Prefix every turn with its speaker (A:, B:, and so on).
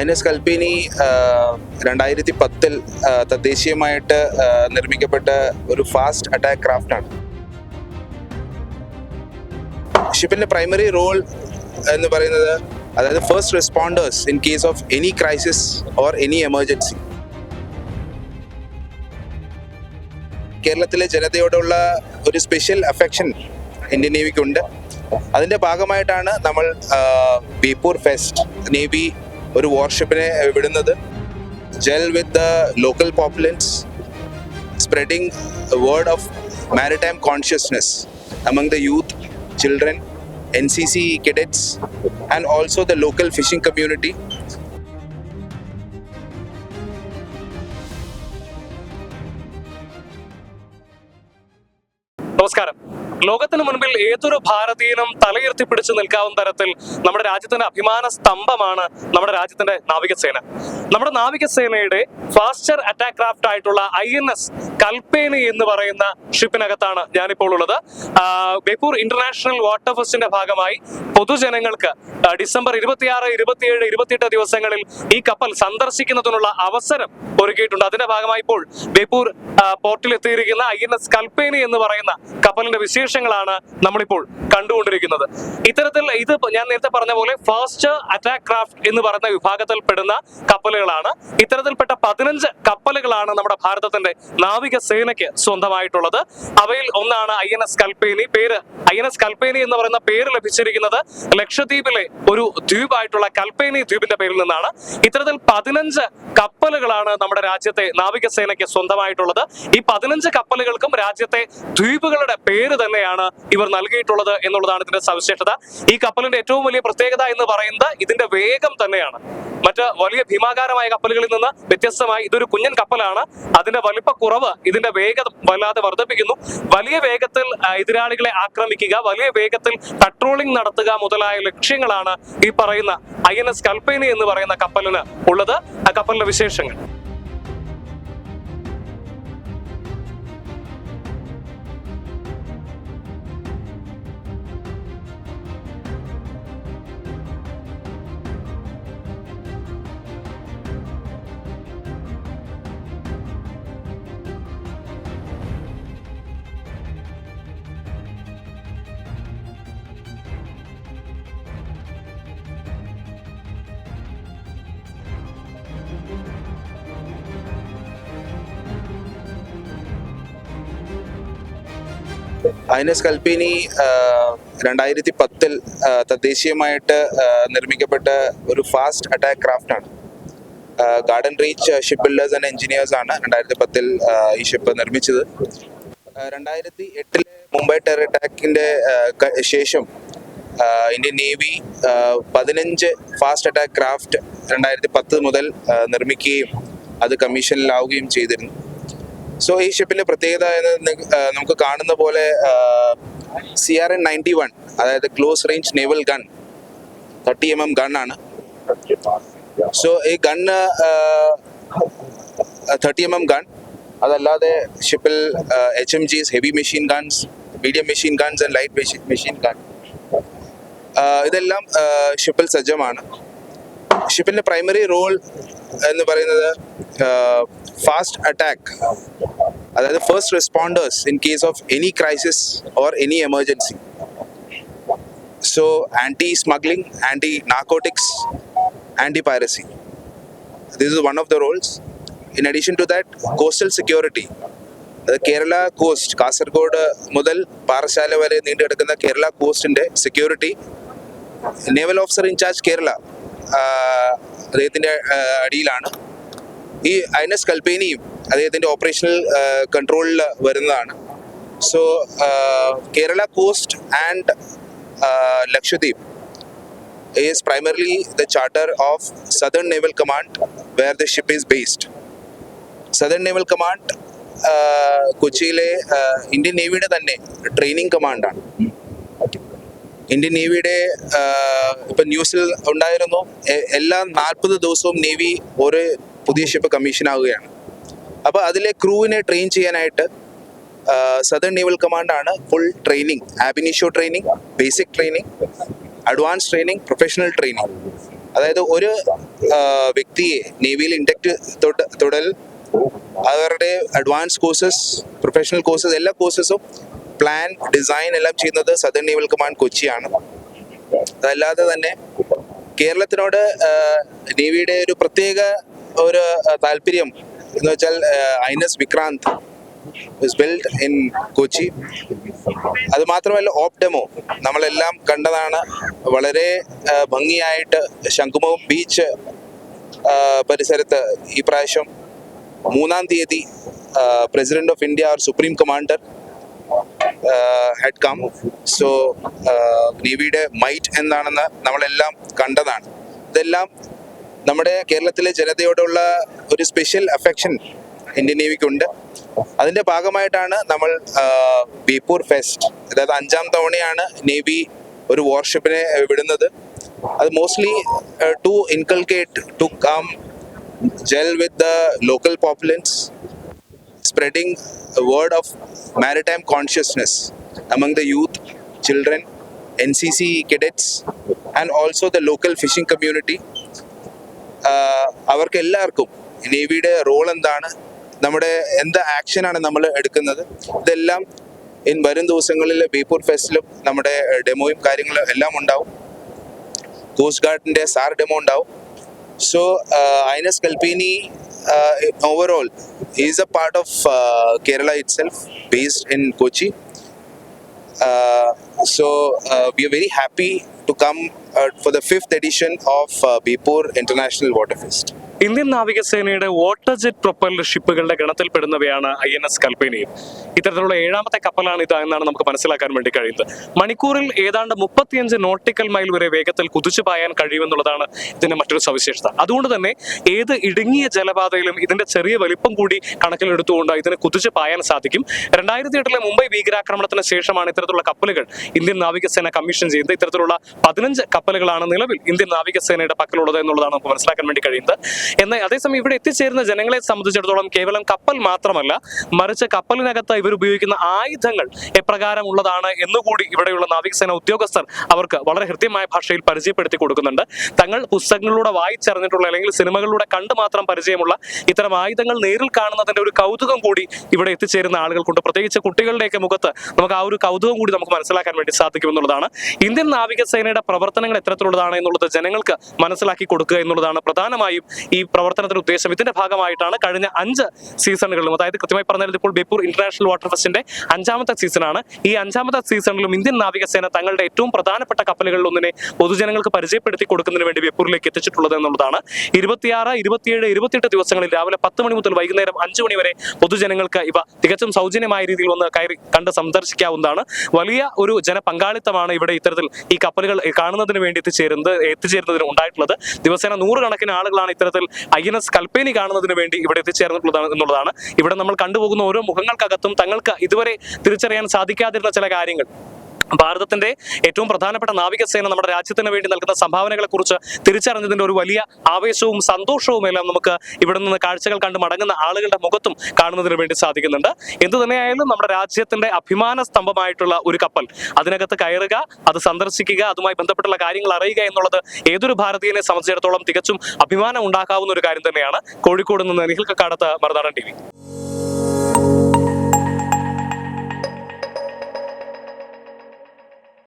A: Highness കൽപ്പിനി രണ്ടായിരത്തി പത്തിൽ തദ്ദേശീയമായിട്ട് നിർമ്മിക്കപ്പെട്ട ഒരു ഫാസ്റ്റ് അറ്റാക്ക് ക്രാഫ്റ്റ് ആണ് ഷിപ്പിന്റെ പ്രൈമറി റോൾ എന്ന് പറയുന്നത് അതായത് first responders in case of any crisis or any emergency. കേരളത്തിലെ ജനതയോടുള്ള ഒരു സ്പെഷ്യൽ അഫെക്ഷൻ ഇന്ത്യൻ നേവിക്കുണ്ട്. അതിന്റെ ഭാഗമായിട്ടാണ് നമ്മൾ ബീപ്പൂർ ഫെസ്റ്റ് നേവി ഒരു വാർഷിപ്പിനെ വിടുന്നത്. Gel with the local populace spreading word of maritime consciousness among the youth children N C C cadets and also the local fishing community
B: നമസ്കാരം. ലോകത്തിന് മുൻപിൽ ഏതൊരു ഭാരതീയനും തലയുയർത്തി പിടിച്ചു നിൽക്കാവുന്ന തരത്തിൽ നമ്മുടെ രാജ്യത്തിന്റെ അഭിമാന സ്തംഭമാണ് നമ്മുടെ രാജ്യത്തിന്റെ നാവികസേന. നമ്മുടെ നാവികസേനയുടെ ഫാസ്റ്റർ അറ്റാക്ക് ക്രാഫ്റ്റ് ആയിട്ടുള്ള ഐ എൻ എസ് കൽപ്പേനി എന്ന് പറയുന്ന ഷിപ്പിനകത്താണ് ഞാനിപ്പോൾ ഉള്ളത്. ബേപ്പൂർ ഇന്റർനാഷണൽ വാട്ടർ ഫെസ്റ്റിന്റെ ഭാഗമായി പൊതുജനങ്ങൾക്ക് ഡിസംബർ ഇരുപത്തിയാറ് ഇരുപത്തിയേഴ് ഇരുപത്തിയെട്ട് ദിവസങ്ങളിൽ ഈ കപ്പൽ സന്ദർശിക്കുന്നതിനുള്ള അവസരം ഒരുക്കിയിട്ടുണ്ട്. അതിന്റെ ഭാഗമായി ഇപ്പോൾ ബേപ്പൂർ പോർട്ടിൽ എത്തിയിരിക്കുന്ന ഐ എൻ എസ് കൽപ്പേനി എന്ന് പറയുന്ന കപ്പലിന്റെ വിശേഷങ്ങളാണ് നമ്മളിപ്പോൾ കണ്ടുകൊണ്ടിരിക്കുന്നത്. ഇത്തരത്തിൽ ഇത് ഞാൻ നേരത്തെ പറഞ്ഞ പോലെ ഫാസ്റ്റ് അറ്റാക്ക് ക്രാഫ്റ്റ് എന്ന് പറയുന്ന വിഭാഗത്തിൽ പെടുന്ന കപ്പലുകളാണ്. ഇത്തരത്തിൽപ്പെട്ട പതിനഞ്ച് കപ്പലുകളാണ് നമ്മുടെ ഭാരതത്തിന്റെ നാവിക സേനയ്ക്ക് സ്വന്തമായിട്ടുള്ളത്. അവയിൽ ഒന്നാണ് ഐ എൻ എസ് കൽപ്പേനി പേര് ഐ എൻ എസ് കൽപ്പേനി എന്ന് പറയുന്ന പേര് ലഭിച്ചിരിക്കുന്നത് ലക്ഷദ്വീപിലെ ഒരു ദ്വീപായിട്ടുള്ള കൽപ്പേനി ദ്വീപിന്റെ പേരിൽ നിന്നാണ്. ഇത്തരത്തിൽ പതിനഞ്ച് കപ്പലുകളാണ് നമ്മുടെ രാജ്യത്തെ നാവികസേനയ്ക്ക് സ്വന്തമായിട്ടുള്ളത്. ഈ പതിനഞ്ച് കപ്പലുകൾക്കും രാജ്യത്തെ ദ്വീപുകളുടെ പേര് തന്നെയാണ് ഇവർ നൽകിയിട്ടുള്ളത് എന്നുള്ളതാണ് ഇതിന്റെ സവിശേഷത. ഈ കപ്പലിന്റെ ഏറ്റവും വലിയ പ്രത്യേകത എന്ന് പറയുന്നത് ഇതിന്റെ വേഗം തന്നെയാണ്. മറ്റ് വലിയ ഭീമാകാരമായ കപ്പലുകളിൽ നിന്ന് വ്യത്യസ്തമായി ഇതൊരു കുഞ്ഞൻ കപ്പലാണ്. അതിന്റെ വലിപ്പ കുറവ് ഇതിന്റെ വേഗത വല്ലാതെ വർദ്ധിപ്പിക്കുന്നു. വലിയ വേഗത്തിൽ എതിരാളികളെ ആക്രമിക്കുക വലിയ വേഗത്തിൽ പട്രോളിംഗ് നടത്തുക മുതലായ ലക്ഷ്യങ്ങളാണ് ഈ പറയുന്ന ഐ എൻ എസ് കൽപ്പേനി എന്ന് പറയുന്ന കപ്പലിന് ഉള്ളത്. ആ കപ്പലിന്റെ വിശേഷങ്ങൾ.
A: ഐനസ് കൽപ്പിനി രണ്ടായിരത്തി പത്തിൽ തദ്ദേശീയമായിട്ട് നിർമ്മിക്കപ്പെട്ട ഒരു ഫാസ്റ്റ് അറ്റാക്ക് ക്രാഫ്റ്റ് ആണ്. Garden reach shipbuilders and engineers ആണ് രണ്ടായിരത്തി പത്തിൽ ഈ ഷിപ്പ് നിർമ്മിച്ചത്. രണ്ടായിരത്തി എട്ടിലെ മുംബൈ ടെറർ അറ്റാക്കിന്റെ ശേഷം ഇന്ത്യൻ നേവി പതിനഞ്ച് ഫാസ്റ്റ് അറ്റാക്ക് ക്രാഫ്റ്റ് രണ്ടായിരത്തി പത്ത് മുതൽ നിർമ്മിക്കുകയും അത് കമ്മീഷനിലാവുകയും ചെയ്തിരുന്നു. സോ ഈ ഷിപ്പിന്റെ പ്രത്യേകത എന്ന് നമുക്ക് കാണുന്ന പോലെ C R N ninety one അതായത് close range naval gun thirty M M gun ആണ്. സോ ഈ gun thirty M M gun അതല്ലാതെ ഷിപ്പിൽ H M G's heavy machine guns medium machine guns and light machine gun ഇതെല്ലാം ഷിപ്പിൽ സജ്ജമാണ്. ഷിപ്പിന്റെ primary role എന്ന് പറയുന്നത് ഫാസ്റ്റ് അറ്റാക്ക് അതായത് first responders in case of any crisis or any emergency so anti smuggling anti narcotics anti piracy this is one of the roles in addition to that coastal security Kerala coast Kasaragod മുതൽ പാറശാല വരെ നീണ്ടെടുക്കുന്ന Kerala കോസ്റ്റിന്റെ security naval officer in charge Kerala അദ്ദേഹത്തിന്റെ അടിയിലാണ്. ഈ S കൽപ്പേനിയും അദ്ദേഹത്തിന്റെ operational കൺട്രോളിൽ വരുന്നതാണ്. So Kerala coast and Lakshadweep is primarily the charter of Southern Naval command where the ship is based Southern Naval command കൊച്ചിയിലെ ഇന്ത്യൻ നേവിയുടെ തന്നെ ട്രെയിനിങ് കമാൻഡാണ് ഇന്ത്യൻ നേവിയുടെ ഇപ്പൊ ന്യൂസിൽ ഉണ്ടായിരുന്നു. എല്ലാ നാൽപ്പത് ദിവസവും നേവി ഒരു പുതിയ ഷിപ്പ് കമ്മീഷൻ ആവുകയാണ് അപ്പൊ അതിലെ ക്രൂവിനെ ട്രെയിൻ ചെയ്യാനായിട്ട് southern naval കമാൻഡാണ് full training. Ab initio training basic training advance training professional training. അതായത് ഒരു വ്യക്തിയെ നേവിയിൽ ഇൻഡക്ട് തുടൽ അവരുടെ അഡ്വാൻസ് കോഴ്സസ് പ്രൊഫഷണൽ കോഴ്സസ് എല്ലാ കോഴ്സസും പ്ലാൻ ഡിസൈൻ എല്ലാം ചെയ്യുന്നത് സദേൺ നേവൽ കമാൻഡ് കൊച്ചിയാണ്. അതല്ലാതെ തന്നെ കേരളത്തിനോട് നേവിയുടെ ഒരു പ്രത്യേക ഒരു താല്പര്യം എന്ന് വെച്ചാൽ INS Vikrant is build in Kochi അത് മാത്രമല്ല ഓപ് ഡെമോ നമ്മളെല്ലാം കണ്ടതാണ്. വളരെ ഭംഗിയായിട്ട് ശംഖുമുഖം ബീച്ച് പരിസരത്ത് ഈ പ്രാവശ്യം മൂന്നാം തീയതി president of India or supreme commander head cum so നേവിയുടെ might എന്താണെന്ന് നമ്മളെല്ലാം കണ്ടതാണ്. ഇതെല്ലാം നമ്മുടെ കേരളത്തിലെ ജനതയോടുള്ള ഒരു സ്പെഷ്യൽ അഫെക്ഷൻ ഇന്ത്യൻ നേവിക്കുണ്ട് അതിന്റെ ഭാഗമായിട്ടാണ് നമ്മൾ ബീപ്പൂർ ഫെസ്റ്റ് അതായത് അഞ്ചാം തവണയാണ് നേവി ഒരു വാർഷിപ്പിനെ വിടുന്നത്. അത് mostly to inculcate to come gel with the local populace, spreading a word of maritime consciousness among the youth, children, NCC cadets, and also the local fishing community. Community അവർക്ക് എല്ലാവർക്കും നേവിയുടെ role എന്താണ്? നമ്മുടെ എന്ത് ആക്ഷനാണ് നമ്മൾ എടുക്കുന്നത്? ഇതെല്ലാം ഇൻ വരും ദിവസങ്ങളിൽ ബേപ്പൂർ ഫെസ്റ്റിലും നമ്മുടെ ഡെമോയും കാര്യങ്ങളും എല്ലാം ഉണ്ടാവും. കോസ്റ്റ് ഗാർഡിന്റെ സാർ ഡെമോ ഉണ്ടാവും. So INS Kalpeni Uh, overall, he is a part of uh, Kerala itself, based in Kochi. Uh, so we are very happy to come for the fifth edition of uh, Bipur International Waterfest.
B: Indian നാവികസേനയുടെ water jet propelled ഷിപ്പുകളുടെ ഗണത്തിൽപ്പെടുന്നവയാണ് I N S കൽപ്പേനിയും. ഇത്തരത്തിലുള്ള ഏഴാമത്തെ കപ്പലാണ് ഇത് എന്നാണ് നമുക്ക് മനസ്സിലാക്കാൻ വേണ്ടി കഴിയുന്നത്. മണിക്കൂറിൽ ഏതാണ്ട് മുപ്പത്തിയഞ്ച് നോട്ടിക്കൽ മൈൽ വരെ വേഗത്തിൽ കുതിച്ചു പായാൻ കഴിയുമെന്നുള്ളതാണ് ഇതിന്റെ മറ്റൊരു സവിശേഷത. അതുകൊണ്ട് തന്നെ ഏത് ഇടുങ്ങിയ ജലപാതയിലും ഇതിന്റെ ചെറിയ വലിപ്പം കൂടി കണക്കിലെടുത്തുകൊണ്ട് ഇതിനെ കുതിച്ചു പായാൻ സാധിക്കും. രണ്ടായിരത്തി എട്ടിലെ മുംബൈ ഭീകരാക്രമണത്തിന് ശേഷമാണ് ഇത്തരത്തിലുള്ള കപ്പലുകൾ ഇന്ത്യൻ നാവികസേന കമ്മീഷൻ ചെയ്യുന്നത്. ഇത്തരത്തിലുള്ള പതിനഞ്ച് കപ്പലുകളാണ് നിലവിൽ ഇന്ത്യൻ നാവികസേനയുടെ പക്കലുള്ളത് എന്നുള്ളതാണ് നമുക്ക് മനസ്സിലാക്കാൻ വേണ്ടി കഴിയുന്നത്. എന്നാൽ അതേസമയം ഇവിടെ എത്തിച്ചേരുന്ന ജനങ്ങളെ സംബന്ധിച്ചിടത്തോളം കേവലം കപ്പൽ മാത്രമല്ല മറിച്ച് കപ്പലിനകത്ത് ഇവർ ഉപയോഗിക്കുന്ന ആയുധങ്ങൾ എപ്രകാരമുള്ളതാണ് എന്നുകൂടി ഇവിടെയുള്ള നാവികസേന ഉദ്യോഗസ്ഥർ അവർക്ക് വളരെ ഹൃദ്യമായ ഭാഷയിൽ പരിചയപ്പെടുത്തി കൊടുക്കുന്നുണ്ട്. തങ്ങൾ പുസ്തകങ്ങളിലൂടെ വായിച്ചറിഞ്ഞിട്ടുള്ള അല്ലെങ്കിൽ സിനിമകളിലൂടെ കണ്ട് മാത്രം പരിചയമുള്ള ഇത്തരം ആയുധങ്ങൾ നേരിൽ കാണുന്നതിന്റെ ഒരു കൗതുകം കൂടി ഇവിടെ എത്തിച്ചേരുന്ന ആളുകൾക്കുണ്ട്. പ്രത്യേകിച്ച് കുട്ടികളുടെയൊക്കെ മുഖത്ത് നമുക്ക് ആ ഒരു കൗതുകം കൂടി നമുക്ക് മനസ്സിലാക്കാൻ വേണ്ടി സാധിക്കും എന്നുള്ളതാണ്. ഇന്ത്യൻ നാവികസേനയുടെ പ്രവർത്തനങ്ങൾ എത്തരത്തിലുള്ളതാണ് എന്നുള്ളത് ജനങ്ങൾക്ക് മനസ്സിലാക്കി കൊടുക്കുക എന്നുള്ളതാണ് പ്രധാനമായും ഈ പ്രവർത്തനത്തിന്റെ ഉദ്ദേശം ഇതിന്റെ ഭാഗമായിട്ടാണ് കഴിഞ്ഞ അഞ്ച് സീസണുകളിലും അതായത് കൃത്യമായി പറഞ്ഞാൽ ഇപ്പോൾ ബേപ്പൂർ ഇന്റർനാഷണൽ വാട്ടർ ഫെസ്റ്റിന്റെ അഞ്ചാമത്തെ സീസണാണ്. ഈ അഞ്ചാമത്തെ സീസണിലും ഇന്ത്യൻ നാവികസേന തങ്ങളുടെ ഏറ്റവും പ്രധാനപ്പെട്ട കപ്പലുകളിൽ ഒന്നിനെ പൊതുജനങ്ങൾക്ക് പരിചയപ്പെടുത്തി കൊടുക്കുന്നതിന് വേണ്ടി ബേപ്പൂരിലേക്ക് എത്തിച്ചിട്ടുള്ളത് എന്നുള്ളതാണ്. ഇരുപത്തിയാറ് ഇരുപത്തിയേഴ് ഇരുപത്തിയെട്ട് ദിവസങ്ങളിൽ രാവിലെ പത്ത് മണി മുതൽ വൈകുന്നേരം അഞ്ചു മണി വരെ പൊതുജനങ്ങൾക്ക് ഇവ തികച്ചും സൗജന്യമായ രീതിയിൽ വന്ന് കയറി കണ്ട് സന്ദർശിക്കാവുന്നതാണ്. വലിയ ഒരു ജനപങ്കാളിത്തമാണ് ഇവിടെ ഇത്തരത്തിൽ ഈ കപ്പലുകൾ കാണുന്നതിന് വേണ്ടി എത്തിച്ചേരുന്നത് എത്തിച്ചേരുന്നതിന് ഉണ്ടായിട്ടുള്ളത്. ദിവസേന നൂറുകണക്കിന് ആളുകളാണ് ഇത്തരത്തിൽ ഐ എൻ എസ് കൽപ്പേനി കാണുന്നതിന് വേണ്ടി ഇവിടെ എത്തിച്ചേർന്നിട്ടുള്ളതാണ് എന്നുള്ളതാണ്. ഇവിടെ നമ്മൾ കണ്ടുപോകുന്ന ഓരോ മുഖങ്ങൾക്കകത്തും തങ്ങൾക്ക് ഇതുവരെ തിരിച്ചറിയാൻ സാധിക്കാതിരുന്ന ചില കാര്യങ്ങൾ. ഭാരതത്തിന്റെ ഏറ്റവും പ്രധാനപ്പെട്ട നാവികസേന നമ്മുടെ രാജ്യത്തിന് വേണ്ടി നൽകുന്ന സംഭാവനകളെ കുറിച്ച് തിരിച്ചറിഞ്ഞതിന്റെ ഒരു വലിയ ആവേശവും സന്തോഷവും എല്ലാം നമുക്ക് ഇവിടെ നിന്ന് കാഴ്ചകൾ കണ്ട് മടങ്ങുന്ന ആളുകളുടെ മുഖത്തും കാണുന്നതിന് വേണ്ടി സാധിക്കുന്നുണ്ട്. എന്തു തന്നെയായാലും നമ്മുടെ രാജ്യത്തിന്റെ അഭിമാന സ്തംഭമായിട്ടുള്ള ഒരു കപ്പൽ അതിനകത്ത് കയറുക അത് സന്ദർശിക്കുക അതുമായി ബന്ധപ്പെട്ടുള്ള കാര്യങ്ങൾ അറിയുക എന്നുള്ളത് ഏതൊരു ഭാരതീയനെ സംബന്ധിച്ചിടത്തോളം തികച്ചും അഭിമാനം ഉണ്ടാക്കാവുന്ന ഒരു കാര്യം തന്നെയാണ്. കോഴിക്കോട് നിന്ന് നിഹിൽ കക്കാടത്ത് മറുനാടൻ ടി